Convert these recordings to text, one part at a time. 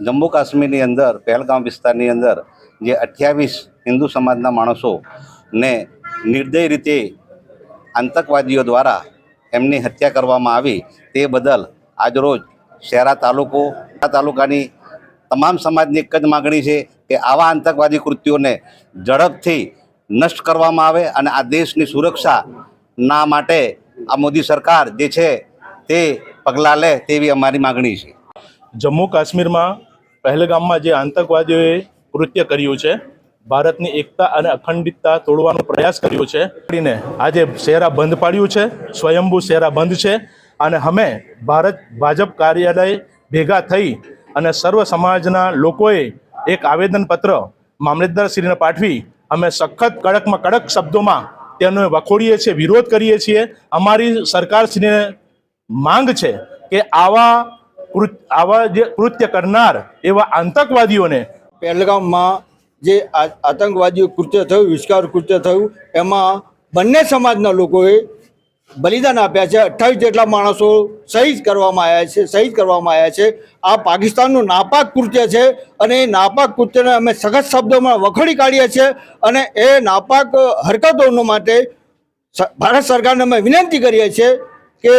જમ્મુ કાશ્મીરની અંદર, પહેલગામ વિસ્તારની અંદર જે અઠ્યાવીસ હિન્દુ સમાજના માણસોને નિર્દય રીતે આતંકવાદીઓ દ્વારા એમની હત્યા કરવામાં આવી, તે બદલ આજરોજ શહેરા તાલુકો તાલુકાની તમામ સમાજની એક જ માગણી છે કે આવા આતંકવાદી કૃત્યોને ઝડપથી નષ્ટ કરવામાં આવે અને આ દેશની સુરક્ષાના માટે આ મોદી સરકાર જે છે તે પગલાં લે તેવી અમારી માગણી છે. જમ્મુ કાશ્મીરમાં પહેલગામમાં જે આતંકવાદીઓએ કૃત્ય કર્યું છે, ભારતની એકતા અને અખંડિતતા તોડવાનો પ્રયાસ કર્યો છે, કરીને આજે શેરા બંધ પાડ્યું છે, સ્વયંભૂ શેરા બંધ છે, અને અમે ભારત ભાજપ કાર્યાલય ભેગા થઈ અને સર્વ સમાજના લોકોએ એક આવેદનપત્ર મામલતદારશ્રીને પાઠવી, અમે સખત કડકમાં કડક શબ્દોમાં તેનો વખોડીએ છીએ, વિરોધ કરીએ છીએ. અમારી સરકારશ્રીને માંગ છે કે આવા આવા જે કૃત્ય કરનાર એવા આતંકવાદીઓને પહેલગામમાં જે આતંકવાદીઓ કૃત્ય થયું વિસ્કાર કૃત્ય થયું, એમાં બંને સમાજના લોકોએ બલિદાન આપ્યા છે. અઠ્ઠાવીસ જેટલા માણસો શહીદ કરવામાં આવ્યા છે, શહીદ કરવામાં આવ્યા છે. આ પાકિસ્તાનનું નાપાક કૃત્ય છે અને એ નાપાક કૃત્યને અમે સખત શબ્દોમાં વખોડી કાઢીએ છીએ અને એ નાપાક હરકતોનો માટે ભારત સરકારને અમે વિનંતી કરીએ છીએ કે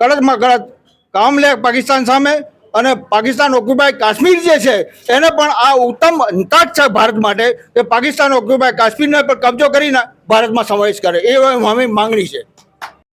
કડકમાં કડક કામ લે પાકિસ્તાન સામે અને પાકિસ્તાન ઓક્યુપાય કાશ્મીર જે છે, એને પણ આ ઉત્તમ અંતાજ છે ભારત માટે કે પાકિસ્તાન ઓક્યુપાય કાશ્મીરને પણ કબજો કરીને ભારતમાં સમાવેશ કરે. એ અમારી માંગણી છે.